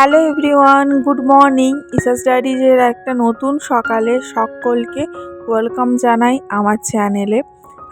Hello everyone, good morning. ইসাস ডায়েরিজের একটা নতুন সকালে সকলকে ওয়েলকাম জানাই আমার চ্যানেলে।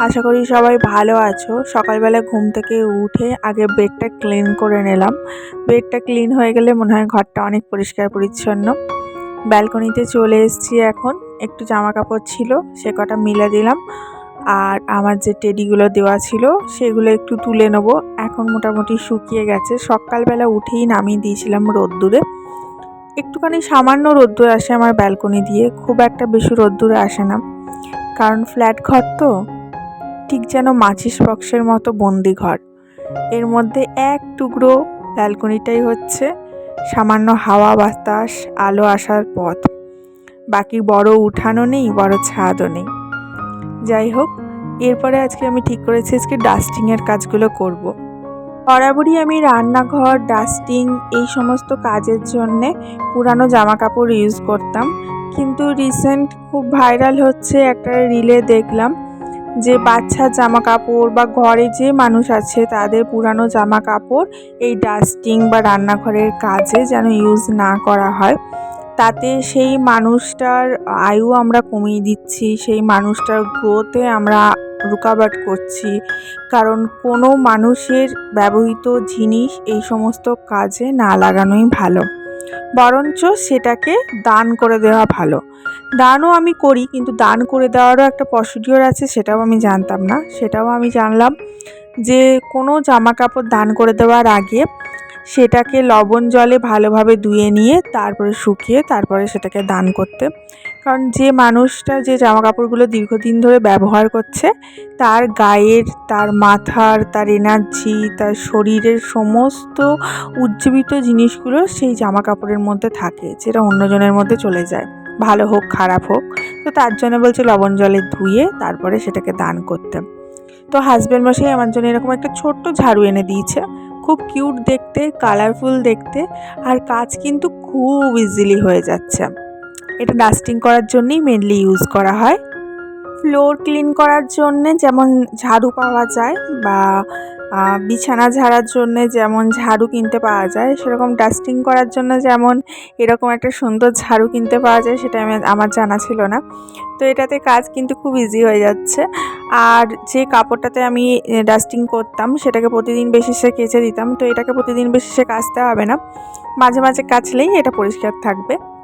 আশা করি সবাই ভালো আছো। সকালবেলা ঘুম থেকে উঠে আগে বেডটা ক্লিন করে নিলাম। বেডটা ক্লিন হয়ে গেলে মনে হয় ঘরটা অনেক পরিষ্কার পরিচ্ছন্ন। ব্যালকনিতে চলে এসেছি এখন। একটু জামা কাপড় ছিল, সে কটা মিলে দিলাম। আর আমার যে টেডিগুলো দেওয়া ছিল, সেগুলো একটু তুলে নেব। এখন মোটামুটি শুকিয়ে গেছে। সকালবেলা উঠেই নামিয়ে দিয়েছিলাম রোদ্দুরে। একটুখানি সামান্য রোদ্দুর আসে আমার ব্যালকনি দিয়ে। খুব একটা বেশি রোদ্দুরে আসে না। কারণ ফ্ল্যাট ঘর তো, ঠিক যেন মাছিস বক্সের মতো বন্দি ঘর। এর মধ্যে এক টুকরো ব্যালকনিটাই হচ্ছে সামান্য হাওয়া, বাতাস, আলো আসার পথ। বাকি বড় উঠানও নেই, বড় ছাদও নেই। যাই হোক, এরপরে আজকে আমি ঠিক করেছি, আজকে ডাস্টিংয়ের কাজগুলো করব। বরাবরই আমি রান্নাঘর ডাস্টিং এই সমস্ত কাজের জন্যে পুরানো জামা কাপড় ইউজ করতাম কিন্তু রিসেন্ট খুব ভাইরাল হচ্ছে একটা রিলে দেখলাম যে বাচ্চার জামা কাপড় বা ঘরে যে মানুষ আছে, তাদের পুরানো জামা কাপড় এই ডাস্টিং বা রান্নাঘরের কাজে যেন ইউজ না করা হয় তাতে সেই মানুষটার আয়ু আমরা কমিয়ে দিচ্ছি, সেই মানুষটার গ্রোথে আমরা রুকাবাট করছি। কারণ কোনো মানুষের ব্যবহৃত জিনিস এই সমস্ত কাজে না লাগানোই ভালো। বরঞ্চ সেটাকে দান করে দেওয়া ভালো। দানও আমি করি, কিন্তু দান করে দেওয়ারও একটা প্রসিডিওর আছে, সেটাও আমি জানতাম না। সেটাও আমি জানলাম যে কোনো জামা কাপড় দান করে দেওয়ার আগে সেটাকে লবণ জলে ভালোভাবে ধুয়ে নিয়ে তারপরে শুকিয়ে তারপরে সেটাকে দান করতে। কারণ যে মানুষটা যে জামা কাপড়গুলো দীর্ঘদিন ধরে ব্যবহার করছে, তার গায়ের, তার মাথার, তার এনার্জি তার শরীরের সমস্ত উজ্জীবিত জিনিসগুলো সেই জামা কাপড়ের মধ্যে থাকে, যেটা অন্যজনের মধ্যে চলে যায়। ভালো হোক, খারাপ হোক। তো তার জন্য বলছে লবণ জলে ধুয়ে তারপরে সেটাকে দান করতে। তো হাজব্যান্ড মশাই আমার জন্য এরকম একটা ছোট্ট ঝাড়ু এনে দিয়েছে। খুব কিউট দেখতে কালারফুল দেখতে, আর কাজ কিন্তু খুব ইজিলি হয়ে যাচ্ছে। এটা ডাস্টিং করার জন্যই মেনলি ইউজ করা হয়। ফ্লোর ক্লিন করার জন্যে যেমন ঝাড়ু পাওয়া যায় বা বিছানা ঝাড়ার জন্যে যেমন ঝাড়ু কিনতে পাওয়া যায়, সেরকম ডাস্টিং করার জন্য যেমন এরকম একটা সুন্দর ঝাড়ু কিনতে পাওয়া যায় সেটা আমি, আমার জানা ছিল না। তো এটাতে কাজ কিন্তু খুব ইজি হয়ে যাচ্ছে। আর যে কাপড়টাতে আমি ডাস্টিং করতাম, সেটাকে প্রতিদিন বেশিসে কেচে দিতাম। তো এটাকে প্রতিদিন বেশিসে কাচতে হবে না। মাঝে মাঝে কাচলেই এটা পরিষ্কার থাকবে।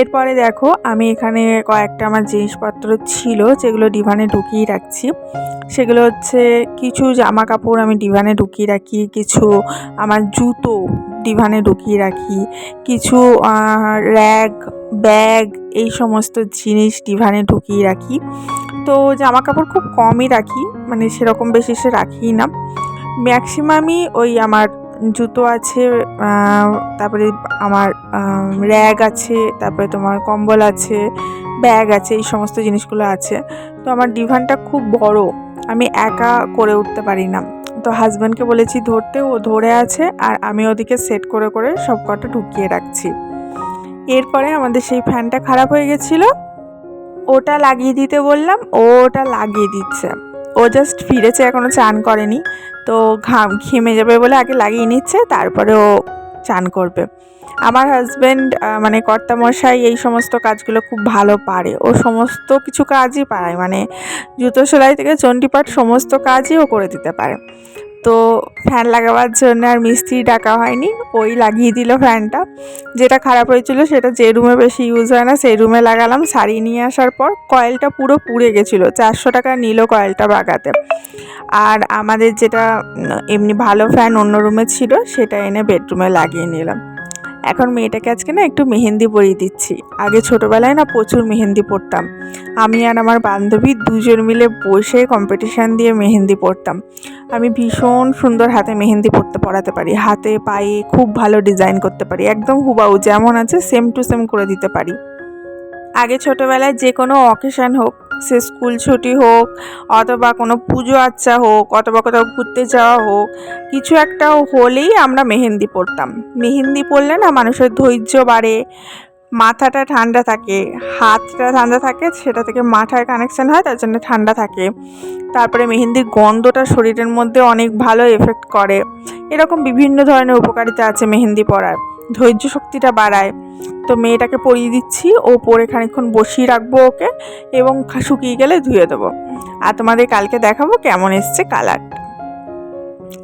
এরপরে দেখো, আমি এখানে কয়েকটা আমার জিনিসপত্র ছিল যেগুলো ডিভানে ঢুকিয়ে রাখছি। সেগুলো হচ্ছে কিছু জামা কাপড় আমি ডিভানে ঢুকিয়ে রাখি, কিছু আমার জুতো ডিভানে ঢুকিয়ে রাখি, কিছু র্যাগ ব্যাগ এই সমস্ত জিনিস ডিভানে ঢুকিয়ে রাখি। তো জামা কাপড় খুব কমই রাখি মানে সেরকম বেশি সে রাখি না। ম্যাক্সিমামই ওই আমার জুতো আছে তারপরে আমার র্যাগ আছে, তারপরে তোমার কম্বল আছে ব্যাগ আছে, এই সমস্ত জিনিসগুলো আছে। তো আমার ডিভানটা খুব বড়, আমি একা করে উঠতে পারি না। তো হাজব্যান্ডকে বলেছি, ধরতে, ও ধরে আছে, আর আমি ওদিকে সেট করে করে সব কটা ঢুকিয়ে রাখছি। এরপরে আমাদের সেই ফ্যানটা খারাপ হয়ে গেছিল। ওটা লাগিয়ে দিতে বললাম, ও ওটা লাগিয়ে দিচ্ছে। ও জাস্ট ফিরেছে এখনও চান করেনি। তো ঘাম ঘেমে যাবে বলে আগে লাগিয়ে নিচ্ছে, তারপরে ও চান করবে। আমার হাজব্যান্ড মানে কর্তামশাই এই সমস্ত কাজগুলো খুব ভালো পারে। ও সমস্ত কিছু কাজই পারে মানে জুতো সেলাই থেকে চণ্ডীপাঠ সমস্ত কাজই ও করে দিতে পারে। তো ফ্যান লাগাবার জন্য আর মিস্ত্রি ডাকা হয়নি, ওই লাগিয়ে দিল ফ্যানটা যেটা খারাপ হয়েছিল সেটা যে রুমে বেশি ইউজ হয় না, সেই রুমে লাগালাম। সারিয়ে নিয়ে আসার পর কয়েলটা পুরো পুড়ে গেছিল, চারশো টাকা নিল কয়েলটা বাগাতে। আর আমাদের যেটা এমনি ভালো ফ্যান অন্য রুমে ছিল, সেটা এনে বেডরুমে লাগিয়ে নিলাম। এখন মেয়েটাকে আজকে না একটু মেহেন্দি পরিয়ে দিচ্ছি। আগে ছোটোবেলায় না প্রচুর মেহেন্দি পরতাম। আমি আর আমার বান্ধবী দুজন মিলে বসে কম্পিটিশান দিয়ে মেহেন্দি পরতাম। আমি ভীষণ সুন্দর হাতে মেহেন্দি পরতে পড়াতে পারি। হাতে, পায়ে খুব ভালো ডিজাইন করতে পারি। একদম হুবাউ যেমন আছে সেম টু সেম করে দিতে পারি। আগে ছোটোবেলায় যে কোনো অকেশান হোক, সে স্কুল ছুটি হোক, অথবা কোনো পুজো আচ্চা হোক, অথবা কোথাও ঘুরতে যাওয়া হোক, কিছু একটা হলেই আমরা মেহেন্দি পরতাম। মেহেন্দি পরলে না মানুষের ধৈর্য বাড়ে মাথাটা ঠান্ডা থাকে, হাতটা ঠান্ডা থাকে, সেটা থেকে মাথায় কানেকশান হয়, তার জন্য ঠান্ডা থাকে। তারপরে মেহেন্দির গন্ধটা শরীরের মধ্যে অনেক ভালো এফেক্ট করে। এরকম বিভিন্ন ধরনের উপকারিতা আছে মেহেন্দি পরার। ধৈর্য শক্তিটা বাড়ায়। তো মেয়েটাকে পরিয়ে দিচ্ছি ও পরে খানিকক্ষণ বসিয়ে রাখব ওকে এবং শুকিয়ে গেলে ধুয়ে দেবো। আর তোমাদের কালকে দেখাবো কেমন এসছে কালারটা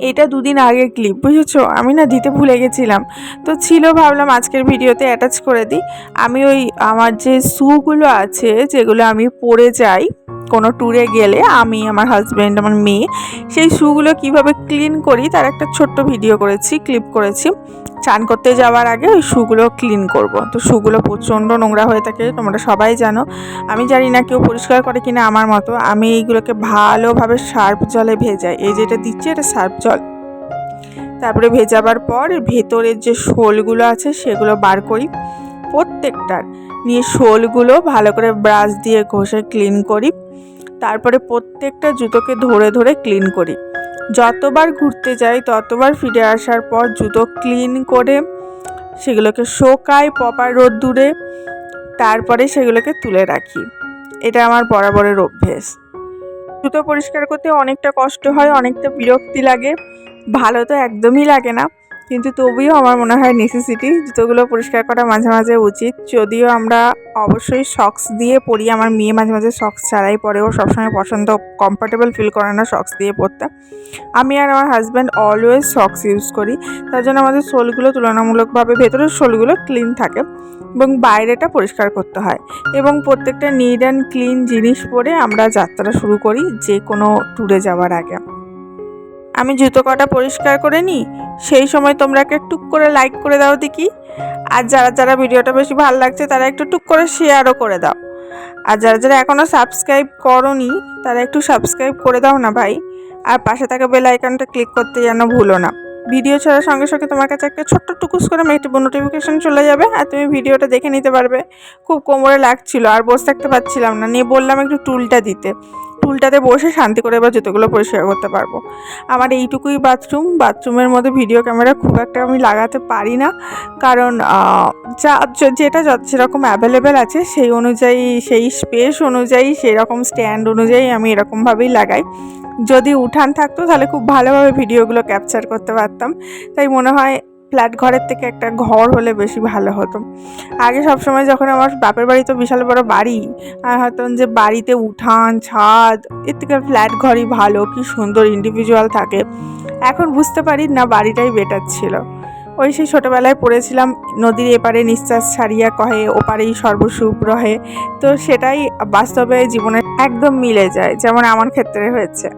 এটা দুদিন আগে ক্লিপ বুঝেছ? আমি না দিতে ভুলে গেছিলাম। তো ছিল, ভাবলাম আজকের ভিডিওতে অ্যাটাচ করে দিই। আমি ওই আমার যে শুগুলো আছে, যেগুলো আমি পরে যাই কোনো ট্যুরে গেলে আমি, আমার হাজব্যান্ড আমার মেয়ে, সেই শ্যুগুলো কীভাবে ক্লিন করি তার একটা ছোট্ট ভিডিও করেছি ক্লিপ করেছি। চান করতে যাওয়ার আগে ওই শুগুলো ক্লিন করব। তো শুগুলো প্রচণ্ড নোংরা হয়ে থাকে, তোমরা সবাই জানো। আমি জানি না কেউ পরিষ্কার করে কিনা আমার মতো। আমি এইগুলোকে ভালোভাবে সার্ফ জলে ভেজাই। এই যেটা দিচ্ছি, এটা সার্ফ জল। তারপরে ভেজাবার পর ভেতরের যে শোলগুলো আছে, সেগুলো বার করি। প্রত্যেকটার। নিয়ে শোলগুলো ভালো করে ব্রাশ দিয়ে ঘষে ক্লিন করি। তারপরে প্রত্যেকটা জুতোকে ধরে ধরে ক্লিন করি। যতবার ঘুরতে যাই, ততবার ফিরে আসার পর জুতো ক্লিন করে সেগুলোকে শোকাই প্রপার রোদ্দুরে, তারপরে সেগুলোকে তুলে রাখি। এটা আমার বরাবরের অভ্যেস। জুতো পরিষ্কার করতে অনেকটা কষ্ট হয়, অনেকটা বিরক্তি লাগে। ভালো তো একদমই লাগে না। কিন্তু তবুও আমার মনে হয় নেসেসিটি জুতোগুলো পরিষ্কার করা মাঝে মাঝে উচিত। যদিও আমরা অবশ্যই সক্স দিয়ে পরি, আমার মেয়ে মাঝে মাঝে সক্স ছাড়াই পরে। ও সবসময় পছন্দ কমফর্টেবল ফিল করে না সক্স দিয়ে পরতে। আমি আর আমার হাজব্যান্ড অলওয়েজ সক্স ইউজ করি। তার জন্য আমাদের সোলগুলো তুলনামূলকভাবে ভেতরের সোলগুলো ক্লিন থাকে এবং বাইরেটা পরিষ্কার করতে হয়। এবং প্রত্যেকটা নিড অ্যান্ড ক্লিন জিনিস পরে আমরা যাত্রা শুরু করি যে কোনো ট্যুরে যাওয়ার আগে। আমি জুতো কটা পরিষ্কার করে নিই? সেই সময় তোমরা একটা টুক করে লাইক করে দাও দেখি। আর যারা যারা ভিডিওটা বেশি ভালো লাগছে, তারা একটু টুক করে শেয়ারও করে দাও। আর যারা যারা এখনও সাবস্ক্রাইব করনি, তারা একটু সাবস্ক্রাইব করে দাও না ভাই। আর পাশে থাকা বেল আইকনটা ক্লিক করতে যেন ভুলো না। ভিডিও ছাড়ার সঙ্গে সঙ্গে তোমার কাছে একটা ছোট্ট টুকুস করে একটু নোটিফিকেশান চলে যাবে, আর তুমি ভিডিওটা দেখে নিতে পারবে। খুব কোমরে লাগছিল, আর বসে থাকতে পারছিলাম না। নিয়ে বললাম একটু টুলটা দিতে। টুলটাতে বসে শান্তি করে এবার জুতোগুলো পরিষ্কার করতে পারব। আমার এইটুকুই বাথরুম বাথরুমের মধ্যে ভিডিও ক্যামেরা খুব একটা আমি লাগাতে পারি না। কারণ যা যেটা যত যেরকম অ্যাভেলেবেল আছে সেই অনুযায়ী, সেই স্পেস অনুযায়ী সেই রকম স্ট্যান্ড অনুযায়ী আমি এরকমভাবেই লাগাই। যদি উঠান থাকতো তাহলে খুব ভালোভাবে ভিডিওগুলো ক্যাপচার করতে পারতাম। তাই মনে হয় ফ্ল্যাট ঘরের থেকে একটা ঘর হলে বেশি ভালো হতো। আগে সবসময় যখন আমার বাপের বাড়ি তো বিশাল বড় বাড়ি আর হয়তো যে বাড়িতে উঠান, ছাদ, এর থেকে ফ্ল্যাট ঘরই ভালো, কি সুন্দর ইন্ডিভিজুয়াল থাকে। এখন বুঝতে পারি না বাড়িটাই বেটার ছিল। ওই সেই ছোটোবেলায় পড়েছিলাম, নদীর এপারে নিঃশ্বাস ছাড়িয়া কহে, ওপারেই সর্বসুখ রহে তো সেটাই বাস্তবে জীবনে একদম মিলে যায়, যেমন আমার ক্ষেত্রে হয়েছে।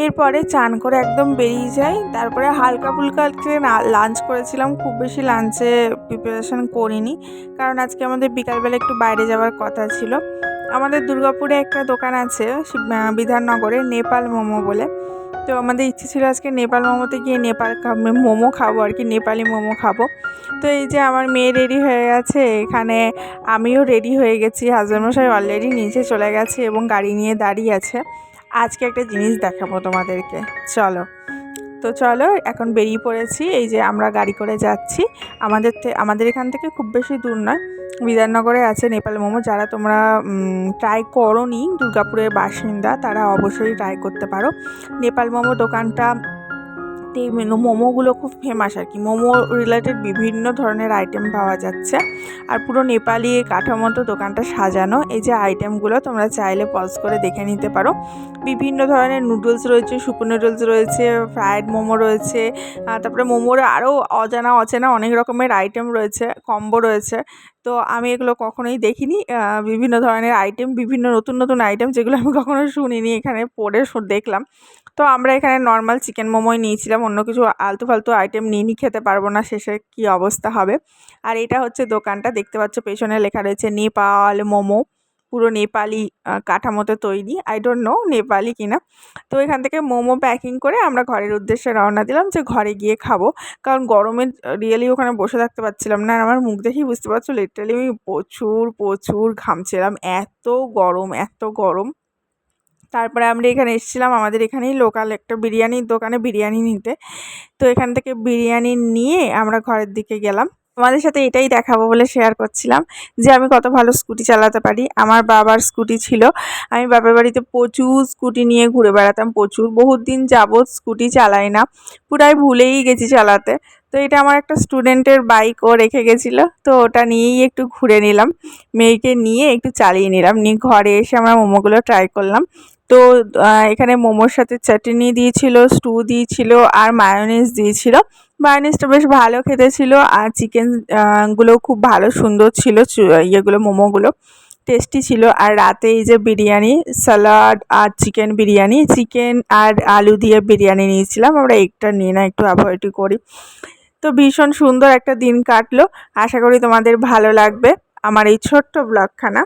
এরপরে চান করে একদম বেরিয়ে যাই। তারপরে হালকা ফুলকা আজকে লাঞ্চ করেছিলাম, খুব বেশি লাঞ্চে প্রিপারেশন করিনি। কারণ আজকে আমাদের বিকালবেলা একটু বাইরে যাওয়ার কথা ছিল। আমাদের দুর্গাপুরে একটা দোকান আছে বিধাননগরে, নেপাল মোমো বলে। তো আমাদের ইচ্ছে ছিল আজকে নেপাল মোমোতে গিয়ে নেপাল মোমো খাব আর কি, নেপালি মোমো খাব। তো এই যে আমার মেয়ে রেডি হয়ে গেছে, এখানে আমিও রেডি হয়ে গেছি। হাজব্যান্ড মশাই অলরেডি নিচে চলে গেছে এবং গাড়ি নিয়ে দাঁড়িয়ে আছে। আজকে একটা জিনিস দেখাবো তোমাদেরকে। চলো। তো চলো, এখন বেরিয়ে পড়েছি। এই যে আমরা গাড়ি করে যাচ্ছি। আমাদের আমাদের এখান থেকে খুব বেশি দূর নয়। বিধাননগরে আছে নেপাল মোমো। যারা তোমরা ট্রাই করো নি দুর্গাপুরের বাসিন্দা, তারা অবশ্যই ট্রাই করতে পারো। নেপাল মোমো দোকানটা মেনু মোমোগুলো খুব ফেমাস আর কি। মোমো রিলেটেড বিভিন্ন ধরনের আইটেম পাওয়া যাচ্ছে। আর পুরো নেপালি কাঠামোতো দোকানটা সাজানো। এই যে আইটেমগুলো তোমরা চাইলে পজ করে দেখে নিতে পারো। বিভিন্ন ধরনের নুডলস রয়েছে সুপো নুডলস রয়েছে ফ্রায়েড মোমো রয়েছে তারপরে মোমোর আরও অজানা অচেনা অনেক রকমের আইটেম রয়েছে কম্বো রয়েছে। তো আমি এগুলো কখনোই দেখিনি। বিভিন্ন ধরনের আইটেম বিভিন্ন নতুন নতুন আইটেম যেগুলো আমি কখনো শুনিনি এখানে পড়ে দেখলাম। তো আমরা এখানে নর্মাল চিকেন মোমোই নিয়েছিলাম, অন্য কিছু আলতু ফালতু আইটেম নিয়ে নি খেতে পারব না, শেষে কি অবস্থা হবে? আর এটা হচ্ছে দোকানটা, দেখতে পাচ্ছ পেছনে লেখা রয়েছে নেপাল মোমো পুরো নেপালি কাঠামোতে তৈরি। আই ডোন্ট নো নেপালি কিনা। তো এখান থেকে মোমো প্যাকিং করে আমরা ঘরের উদ্দেশ্যে রওনা দিলাম যে ঘরে গিয়ে খাব। কারণ গরমে রিয়েলি ওখানে বসে থাকতে পারছিলাম না। আর আমার মুখ দেখেই বুঝতে পারছ লিটারালি আমি প্রচুর প্রচুর ঘামছিলাম। এত গরম এত গরম। তারপরে আমরা এখানে এসেছিলাম, আমাদের এখানেই লোকাল একটা বিরিয়ানির দোকানে বিরিয়ানি নিতে। তো এখান থেকে বিরিয়ানি নিয়ে আমরা ঘরের দিকে গেলাম। তোমাদের সাথে এটাই দেখাবো বলে শেয়ার করছিলাম যে আমি কত ভালো স্কুটি চালাতে পারি। আমার বাবার স্কুটি ছিল। আমি বাবার বাড়িতে প্রচুর স্কুটি নিয়ে ঘুরে বেড়াতাম, প্রচুর। বহুত দিন যাবৎ স্কুটি চালাই না। পুরাই ভুলেই গেছি চালাতে। তো এটা আমার একটা স্টুডেন্টের বাইক ও রেখে গেছিল। তো ওটা নিয়েই একটু ঘুরে নিলাম। মেয়েকে নিয়ে একটু চালিয়ে নিলাম। নিয়ে ঘরে এসে আমরা মোমোগুলো ট্রাই করলাম। তো এখানে মোমোর সাথে চাটনি দিয়েছিল স্টু দিয়েছিল আর মায়োনিজ দিয়েছিল। মায়োনিজটা বেশ ভালো খেতে ছিল আর চিকেনগুলো খুব ভালো সুন্দর ছিল ইয়েগুলো মোমোগুলো টেস্টি ছিল। আর রাতে এই যে বিরিয়ানি স্যালাড আর চিকেন বিরিয়ানি, চিকেন আর আলু দিয়ে বিরিয়ানি নিয়েছিলাম। আমরা একটা নিয়ে না, একটু অ্যাভয়েডই করি। তো ভীষণ সুন্দর একটা দিন কাটলো। আশা করি তোমাদের ভালো লাগবে। আমার এই ছোট্ট ব্লগখানা।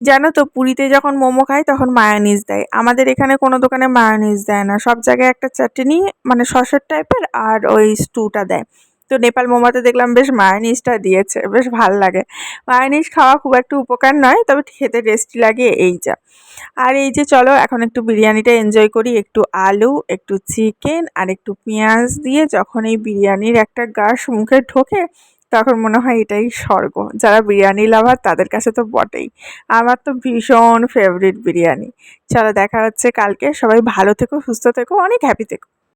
জানো তো, পুরীতে যখন মোমো খাই তখন মায়োনিজ দেয়। আমাদের এখানে কোনো দোকানে মায়োনিজ দেয় না। সব জায়গায় একটা চাটনি মানে সসের টাইপের আর ওই স্টুটা দেয়। তো নেপাল মোমোতে দেখলাম বেশ মায়োনিজটা দিয়েছে, বেশ ভালো লাগে। মায়োনিজ খাওয়া খুব একটা উপকার নয়, তবে খেতে টেস্টি লাগে এই যা। আর এই যে চলো, এখন একটু বিরিয়ানিটা এনজয় করি। একটু আলু, একটু চিকেন আর একটু পেঁয়াজ দিয়ে যখন এই বিরিয়ানির একটা গাছ মুখে ঢোকে তখন মনে হয় এটাই স্বর্গ। যারা বিরিয়ানি লাভার, তাদের কাছে তো বটেই। আমার তো ভীষণ ফেভারিট বিরিয়ানি। চলো দেখা হচ্ছে কালকে। সবাই ভালো থেকো, সুস্থ থেকো, অনেক হ্যাপি থেকো।